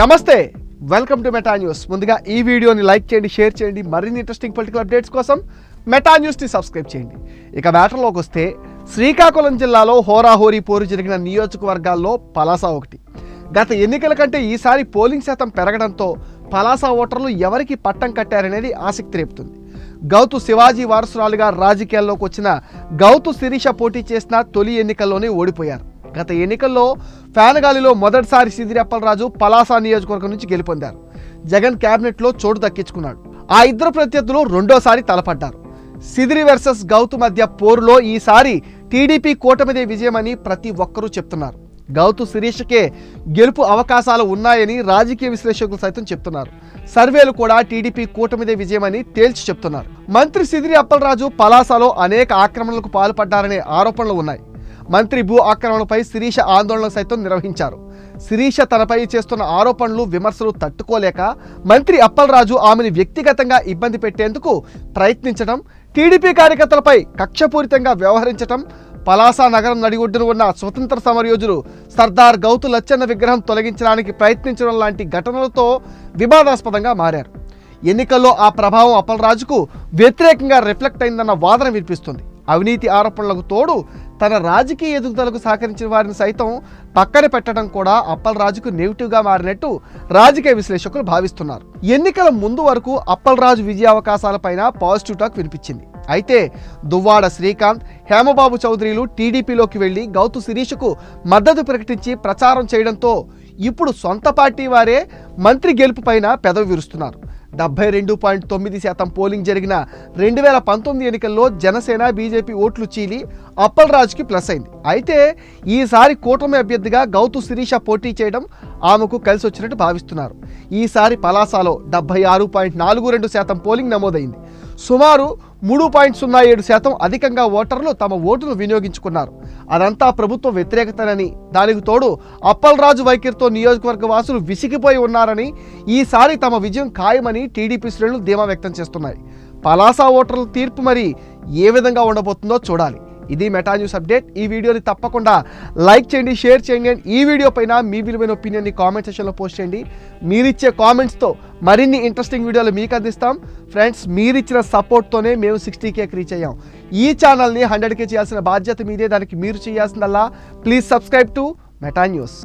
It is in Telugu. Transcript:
నమస్తే వెల్కమ్ టు మెటా న్యూస్ ముందుగా ఈ వీడియోని లైక్ చేయండి షేర్ చేయండి మరిన్ని ఇంట్రెస్టింగ్ పొలిటికల్ అప్డేట్స్ కోసం మెటా న్యూస్ని సబ్స్క్రైబ్ చేయండి. ఇక మ్యాటర్లోకి వస్తే శ్రీకాకుళం జిల్లాలో హోరాహోరీ పోరు జరిగిన నియోజకవర్గాల్లో పలాస ఒకటి. గత ఎన్నికల కంటే ఈసారి పోలింగ్ శాతం పెరగడంతో పలాస ఓటర్లు ఎవరికి పట్టం కట్టారనేది ఆసక్తి రేపుతుంది. గౌతు శివాజీ వారసురాలుగా రాజకీయాల్లోకి వచ్చిన గౌతు శిరీష పోటీ చేసిన తొలి ఎన్నికల్లోనే ఓడిపోయారు. గత ఎన్నికల్లో ఫ్యానగాలిలో మొదటిసారి సిదిరి అప్పలరాజు పలాస నియోజకవర్గం నుంచి గెలుపొందారు. జగన్ క్యాబినెట్లో చోటు దక్కించుకున్నాడు. ఆ ఇద్దరు ప్రత్యర్థులు రెండోసారి తలపడ్డారు. సిదిరి వర్సెస్ గౌతు మధ్య పోరులో ఈసారి టీడీపీ కూటమిదే విజయమని ప్రతి ఒక్కరూ చెప్తున్నారు. గౌతు శిరీషకే గెలుపు అవకాశాలు ఉన్నాయని రాజకీయ విశ్లేషకులు సైతం చెప్తున్నారు. సర్వేలు కూడా టీడీపీ కూటమిదే విజయమని తేల్చి చెప్తున్నారు. మంత్రి సిదిరి అప్పలరాజు పలాసలో అనేక ఆక్రమణలకు పాల్పడ్డారనే ఆరోపణలు ఉన్నాయి. మంత్రి భూ ఆక్రమణపై శిరీష ఆందోళన సైతం నిర్వహించారు. శిరీష తనపై చేస్తున్న ఆరోపణలు విమర్శలు తట్టుకోలేక మంత్రి అప్పలరాజు ఆమెను వ్యక్తిగతంగా ఇబ్బంది పెట్టేందుకు ప్రయత్నించడం టీడీపీ కార్యకర్తలపై కక్షపూరితంగా వ్యవహరించడం పలాస నగరం నడిగొడ్డున ఉన్న స్వతంత్ర సమరయోధులు సర్దార్ గౌతు లచ్చన్న విగ్రహం తొలగించడానికి ప్రయత్నించడం లాంటి ఘటనలతో వివాదాస్పదంగా మారారు. ఎన్నికల్లో ఆ ప్రభావం అప్పలరాజుకు వ్యతిరేకంగా రిఫ్లెక్ట్ అయిందన్న వాదన వినిపిస్తుంది. అవినీతి ఆరోపణలకు తోడు తన రాజకీయ ఎదుగుదలకు సహకరించిన వారిని సైతం పక్కన పెట్టడం కూడా అప్పలరాజుకు నెగిటివ్గా మారినట్టు రాజకీయ విశ్లేషకులు భావిస్తున్నారు. ఎన్నికల ముందు వరకు అప్పలరాజు విజయావకాశాలపైన పాజిటివ్ టాక్ వినిపించింది. అయితే దువ్వాడ శ్రీకాంత్ హేమబాబు చౌదరిలు టీడీపీలోకి వెళ్ళి గౌతు శిరీష్కు మద్దతు ప్రకటించి ప్రచారం చేయడంతో ఇప్పుడు సొంత పార్టీ వారే మంత్రి గెలుపుపైన పెదవి విరుస్తున్నారు. డెబ్బై రెండు పాయింట్ తొమ్మిది శాతం పోలింగ్ జరిగిన రెండు వేల పంతొమ్మిది ఎన్నికల్లో జనసేన బీజేపీ ఓట్లు చీలి అప్పలరాజుకి ప్లస్ అయింది. అయితే ఈసారి కూటమి అభ్యర్థిగా గౌతు శిరీష పోటీ చేయడం ఆమెకు కలిసి వచ్చినట్టు భావిస్తున్నారు. ఈసారి పలాసాలో డెబ్బై ఆరు పాయింట్ నాలుగు రెండు శాతం పోలింగ్ నమోదైంది. సుమారు మూడు పాయింట్ సున్నా ఏడు శాతం అధికంగా ఓటర్లు తమ ఓటును వినియోగించుకున్నారు. అదంతా ప్రభుత్వ వ్యతిరేకతనని దానికి తోడు అప్పలరాజు వైఖరితో నియోజకవర్గ వాసులు విసిగిపోయి ఉన్నారని ఈసారి తమ విజయం ఖాయమని టీడీపీ శ్రేణులు ధీమా వ్యక్తం చేస్తున్నాయి. పలాసా ఓటర్ల తీర్పు మరి ఏ విధంగా ఉండబోతుందో చూడాలి. ఇది మెటా న్యూస్ అప్డేట్ ఈ వీడియోని తప్పకుండా లైక్ చేయండి షేర్ చేయండి అండ్ ఈ వీడియో పైన మీ విలువైన ఒపీనియన్ని కామెంట్ సెక్షన్లో పోస్ట్ చేయండి. మీరిచ్చే కామెంట్స్తో మరిన్ని ఇంట్రెస్టింగ్ వీడియోలు మీకు అందిస్తాం. ఫ్రెండ్స్ మీరిచ్చిన సపోర్ట్తోనే మేము సిక్స్టీ కేకి రీచ్ అయ్యాం. ఈ ఛానల్ని హండ్రెడ్కే చేయాల్సిన బాధ్యత మీదే. దానికి మీరు చేయాల్సిందల్లా. Please subscribe to Meta news